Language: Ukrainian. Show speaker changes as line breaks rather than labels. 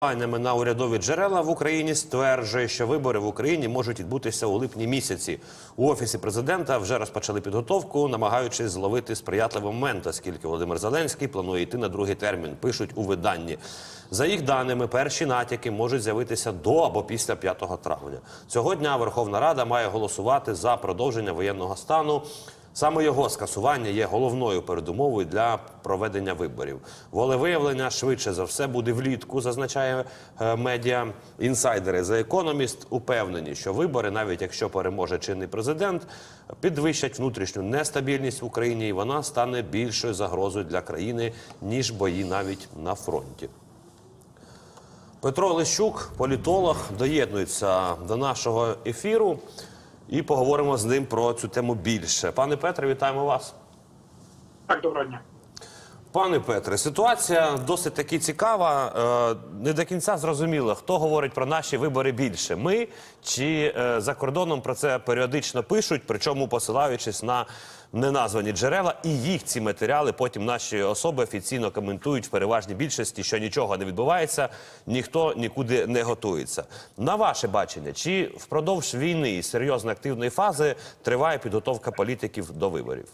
Посиланнями на урядові джерела в Україні стверджує, що вибори в Україні можуть відбутися у липні місяці. У офісі президента вже розпочали підготовку, намагаючись зловити сприятливий момент, оскільки Володимир Зеленський планує йти на другий термін. Пишуть у виданні. За їх даними, перші натяки можуть з'явитися до або після 5 травня. Цього дня Верховна Рада має голосувати за продовження воєнного стану. Саме його скасування є головною передумовою для проведення виборів. Волевиявлення швидше за все буде влітку, зазначає е, медіа. Інсайдери за економіст упевнені, що вибори, навіть якщо переможе чинний президент, підвищать внутрішню нестабільність в Україні, і вона стане більшою загрозою для країни ніж бої навіть на фронті. Петро Лещук, політолог, доєднується до нашого ефіру і поговоримо з ним про цю тему більше. Пане Петре, вітаємо вас.
Так, доброго дня.
Пане Петре, ситуація досить таки цікава. Е, Не до кінця зрозуміло, хто говорить про наші вибори більше. Ми чи е, за кордоном про це періодично пишуть, причому посилаючись на неназвані джерела, і їх ці матеріали потім наші особи офіційно коментують в переважній більшості, що нічого не відбувається, ніхто нікуди не готується. На ваше бачення, чи впродовж війни і серйозно активної фази триває підготовка політиків до виборів?